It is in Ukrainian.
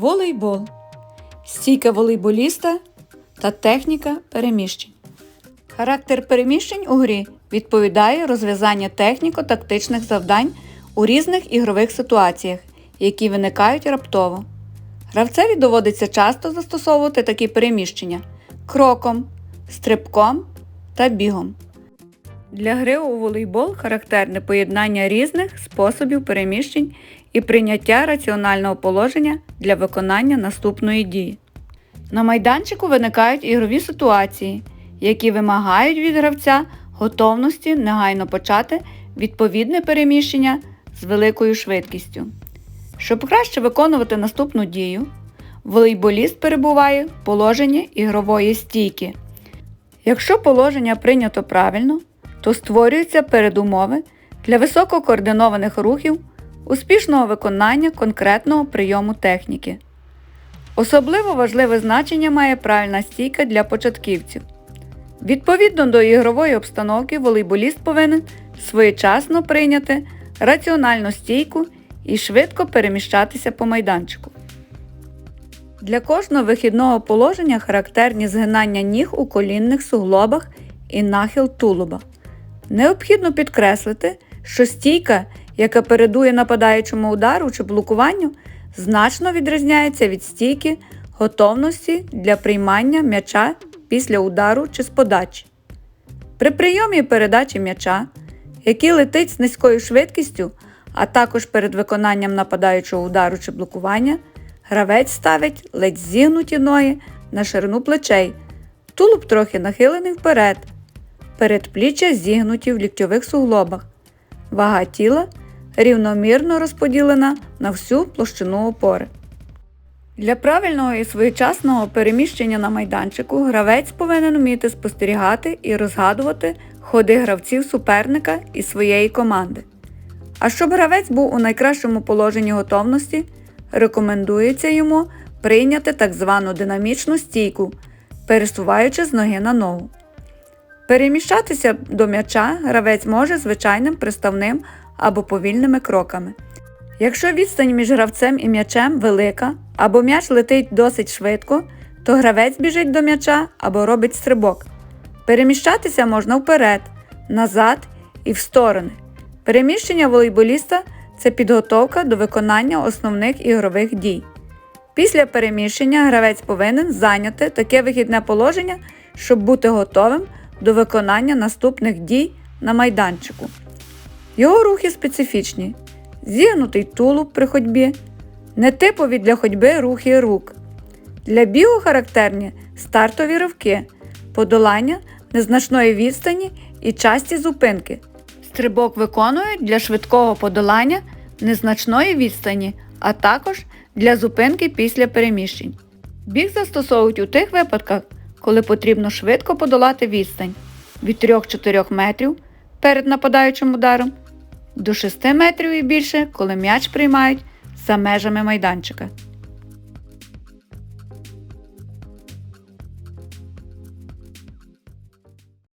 Волейбол. Стійка волейболіста та техніка переміщень. Характер переміщень у грі відповідає розв'язання техніко-тактичних завдань у різних ігрових ситуаціях, які виникають раптово. Гравцеві доводиться часто застосовувати такі переміщення кроком, стрибком та бігом. Для гри у волейбол характерне поєднання різних способів переміщень і прийняття раціонального положення для виконання наступної дії. На майданчику виникають ігрові ситуації, які вимагають від гравця готовності негайно почати відповідне переміщення з великою швидкістю. Щоб краще виконувати наступну дію, волейболіст перебуває в положенні ігрової стійки. Якщо положення прийнято правильно, то створюються передумови для висококоординованих рухів, успішного виконання конкретного прийому техніки. Особливо важливе значення має правильна стійка для початківців. Відповідно до ігрової обстановки, волейболіст повинен своєчасно прийняти раціональну стійку і швидко переміщатися по майданчику. Для кожного вихідного положення характерні згинання ніг у колінних суглобах і нахил тулуба. Необхідно підкреслити, що стійка, яка передує нападаючому удару чи блокуванню, значно відрізняється від стійки готовності для приймання м'яча після удару чи з подачі. При прийомі передачі м'яча, який летить з низькою швидкістю, а також перед виконанням нападаючого удару чи блокування, гравець ставить ледь зігнуті ноги на ширину плечей, тулуб трохи нахилений вперед, передпліччя зігнуті в ліктьових суглобах, вага тіла рівномірно розподілена на всю площину опори. Для правильного і своєчасного переміщення на майданчику гравець повинен вміти спостерігати і розгадувати ходи гравців суперника і своєї команди. А щоб гравець був у найкращому положенні готовності, рекомендується йому прийняти так звану динамічну стійку, пересуваючи з ноги на ногу. Переміщатися до м'яча гравець може звичайним приставним або повільними кроками. Якщо відстань між гравцем і м'ячем велика, або м'яч летить досить швидко, то гравець біжить до м'яча або робить стрибок. Переміщатися можна вперед, назад і в сторони. Переміщення волейболіста це підготовка до виконання основних ігрових дій. Після переміщення гравець повинен зайняти таке вихідне положення, щоб бути готовим до виконання наступних дій на майданчику. Його рухи специфічні: зігнутий тулуб при ходьбі, нетипові для ходьби рухи рук. Для бігу характерні стартові ривки, подолання незначної відстані і часті зупинки. Стрибок виконують для швидкого подолання незначної відстані, а також для зупинки після переміщень. Біг застосовують у тих випадках, коли потрібно швидко подолати відстань від 3-4 метрів перед нападаючим ударом до 6 метрів і більше, коли м'яч приймають за межами майданчика.